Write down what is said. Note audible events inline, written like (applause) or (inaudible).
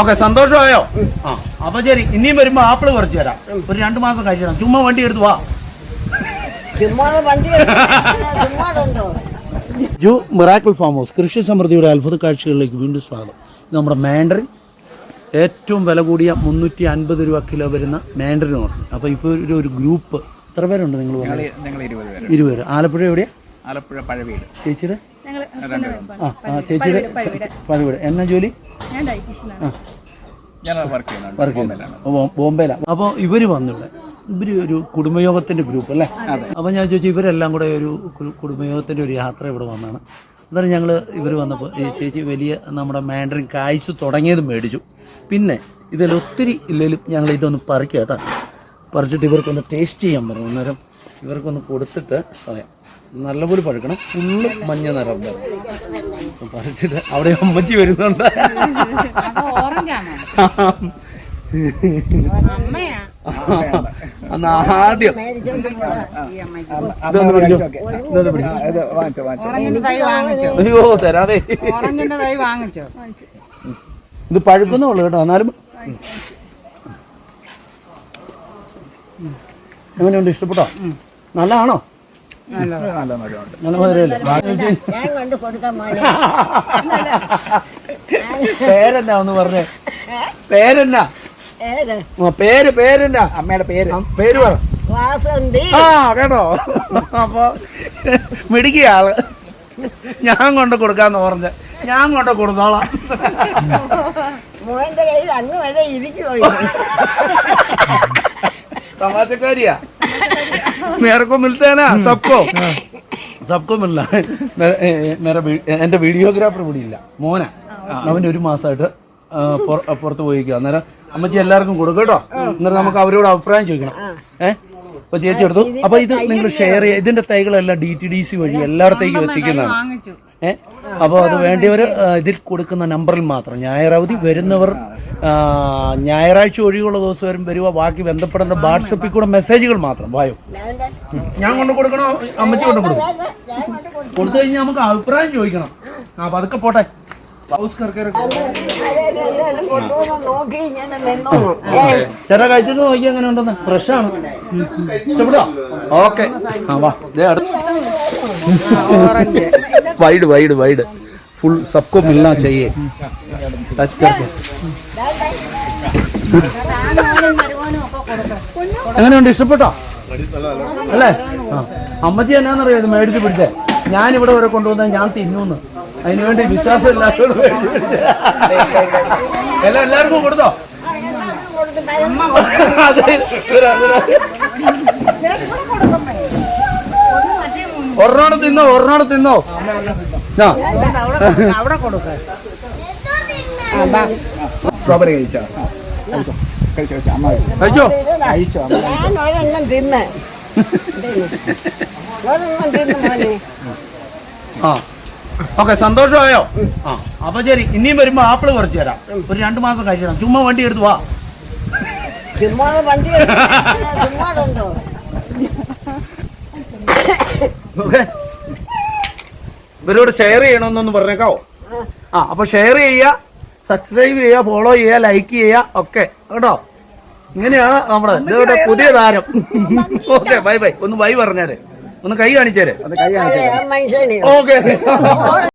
Okay സന്തോഷമായോ? ആ അപ്പൊ ശരി ഇനിയും വരുമ്പോ ആപ്പിൾ കുറച്ച് തരാം. ഒരു രണ്ടു മാസം കഴിച്ചണം ചുമ്മാ വണ്ടി എടുത്തു വാ. ചുമ്മാ വണ്ടി ചുമ്മാടുണ്ടോ ജു മിറാക്കിൾ ഫാം ഹൗസ് കൃഷി സമൃദ്ധിയുടെ അത്ഭുത കാഴ്ചകളിലേക്ക് വീണ്ടും സ്വാഗതം. ഇത് നമ്മുടെ മാൻഡറിൻ ഏറ്റവും വില കൂടിയ മുന്നൂറ്റി അൻപത് രൂപ കിലോ വരുന്ന മാൻഡറിൻ ഓർഡർ അപ്പോൾ ഇപ്പോൾ ഒരു ഒരു ഗ്രൂപ്പ്. എത്ര പേരുണ്ട് നിങ്ങൾ ഇരുപത് പേര്. ആലപ്പുഴ എവിടെയാ? ആലപ്പുഴ പഴവീട്. ചേച്ചിയുടെ ആ ആ ചേച്ചിയുടെ പഴവീട് എന്നാ ജോലി? ഞാൻ ഡയറ്റീഷ്യനാണ് ഞാൻ വർക്ക് ചെയ്യുന്നുണ്ട്. ബോംബെയിലാണ് അപ്പോൾ ഇവർ വന്നിവിടെ. ഇവർ ഒരു കുടുംബയോഗത്തിന്റെ ഗ്രൂപ്പ് അല്ലേ? അപ്പോൾ ഞാൻ ചോദിച്ചു ഇവരെല്ലാം കൂടെ ഒരു കുടുംബയോഗത്തിന്റെ കുടുംബയോഗത്തിന്റെ ഒരു യാത്ര ഇവിടെ വന്നാണ്. അന്നേരം ഞങ്ങൾ ഇവർ വന്നപ്പോൾ ഈ ചേച്ചി വലിയ നമ്മുടെ മാൻഡറിൻ കായ്ച്ചു തുടങ്ങിയത് മേടിച്ചു. പിന്നെ ഇതിൽ ഒത്തിരി ഇല്ലെങ്കിലും ഞങ്ങൾ ഇതൊന്ന് പറിക്കുക കേട്ടോ. പറിച്ചിട്ട് ഇവർക്കൊന്ന് ടേസ്റ്റ് ചെയ്യാൻ പറഞ്ഞു അന്നേരം ഇവർക്കൊന്ന് കൊടുത്തിട്ട് പറയാം. നല്ലപോലെ പഴുക്കണം. ഫുള്ള് മഞ്ഞ നിറം പറിച്ചിട്ട് അവിടെ അമ്മച്ചി വരുന്നുണ്ട്. അന്ന് ആദ്യം. അയ്യോ തരാതെ ഇത് പഴുക്കുന്നേ ഉള്ളു കേട്ടോ എന്നാലും. എങ്ങനെയുണ്ട്? ഇഷ്ടപ്പെട്ടോ? നല്ലതാണോ? നല്ല മരമുണ്ട് നല്ല മധുരമല്ലേ? ഞാൻ കൊണ്ട് കൊടുക്കാൻ മോനെ. പേരെന്നാ ഒന്ന് പറഞ്ഞേ? പേരെന്നാ? ഏത് ആ, പേര് പേരെന്നാ? അമ്മയുടെ പേര്. പേര് പറ. വാസന്തി. ആ കേട്ടോ. അപ്പൊ മിടുക്കിയ ആൾ. ഞാൻ കൊണ്ട് കൊടുക്കാന്ന് പറഞ്ഞ. ഞാൻ കൊണ്ട് കൊടുത്തോളാം. മോന്റെ കയ്യിൽ അങ്ങ് വരെ ഇരിക്കുമോ തമാശക്കാരിയാ? मेरे को मिलता है ना सबको सबको मिल रहा है मेरा ए, ए, मेरा वी- എന്റെ വീഡിയോഗ്രാഫർ ഇവിടെ ഇല്ല മോന അവന്റെ ഒരു മാസമായിട്ട് ആ, പുറ- പുറത്ത് പോയിക്കുക അന്നേരം അമ്മച്ചി എല്ലാവർക്കും കൊടുക്കും കേട്ടോ അന്നേരം നമുക്ക് അവരോട് അഭിപ്രായം ചോദിക്കണം ഏഹ് അപ്പൊ ചേച്ചി എടുത്തു അപ്പൊ ഇത് നിങ്ങൾ ഷെയർ ചെയ്യുക ഇതിന്റെ തൈകളെല്ലാം ഡി ടി ഡി സി വഴി എല്ലായിടത്തേക്കും എത്തിക്കുന്നതാണ് വാങ്ങിച്ചു ഏ അപ്പോൾ അത് വേണ്ടിയവർ ഇതിൽ കൊടുക്കുന്ന നമ്പറിൽ മാത്രം. ഞായറാവധി വരുന്നവർ ഞായറാഴ്ച ഒഴിവുള്ള ദിവസം വരും വരിക ബാക്കി ബന്ധപ്പെടേണ്ട വാട്സപ്പിൽ കൂടെ മെസ്സേജുകൾ മാത്രം. വായോ. ഞാൻ കൊണ്ട് കൊടുക്കണോ? അമ്മച്ചി കൊണ്ട് കൊടുക്കും കൊടുത്തു കഴിഞ്ഞാൽ നമുക്ക് അഭിപ്രായം ചോദിക്കണം. ആ പതുക്കെ പോട്ടെ. ചേട്ടാ കഴിച്ചിട്ട് നോക്കി അങ്ങനെ ഉണ്ടെന്ന്? ഫ്രഷാണ് ഇഷ്ടപ്പെടാ ഓക്കെ. ആ വാ. ദേ അടുത്ത് വൈഡ് വൈഡ് വൈഡ് ഫുൾ सबको मिलना चाहिए टच करके എങ്ങനെയുണ്ട് ഇഷ്ടപ്പെട്ടോ അല്ലേ ആ അമ്മച്ചി എന്നാന്നറിയോ ഇത് മേടിച്ച് പിടിച്ചേ ഞാൻ ഇവിടെ വരെ കൊണ്ടുവന്നാൽ ഞാൻ തിന്നൂന്ന് അതിനുവേണ്ടി വിശ്വാസം ഇല്ലാത്തത് മേടിച്ച് പിടിച്ചേ. എല്ലാം എല്ലാവർക്കും കൊടുത്തോ തിന്നോ? ഒരെണ്ണം തിന്നോ? ആ. അവിടെ കൊടുക്ക സ്ട്രോബെറി കഴിച്ചോ. കഴിച്ചോ കഴിച്ചോ. തിന്ന്. ആ. ഓക്കെ സന്തോഷമായോ? ആ. അപ്പൊ ശരി ഇനിയും വരുമ്പോ ആപ്പിൾ കുറച്ച് തരാം. ഒരു രണ്ടു മാസം കഴിച്ചു ചുമ്മാ വണ്ടി എടുത്തു വാ. ചുമ്മാ വണ്ടി ഓക്കെ. ഇവരോട് ഷെയർ ചെയ്യണമെന്നൊന്ന് പറഞ്ഞേക്കാവോ? ആ അപ്പൊ ഷെയർ ചെയ്യുക സബ്സ്ക്രൈബ് ചെയ്യുക ഫോളോ ചെയ്യുക ലൈക്ക് ചെയ്യുക ഒക്കെ. കേട്ടോ? ഇങ്ങനെയാണ് നമ്മുടെ ഇതോടെ പുതിയ താരം. ഓക്കെ ബൈ ബൈ ഒന്ന് ബൈ പറഞ്ഞേരെ. ഒന്ന് കൈ കാണിച്ചേരെ. അത് കൈ കാണിച്ചോ മനുഷ്യനെ. ഓക്കെ. (laughs)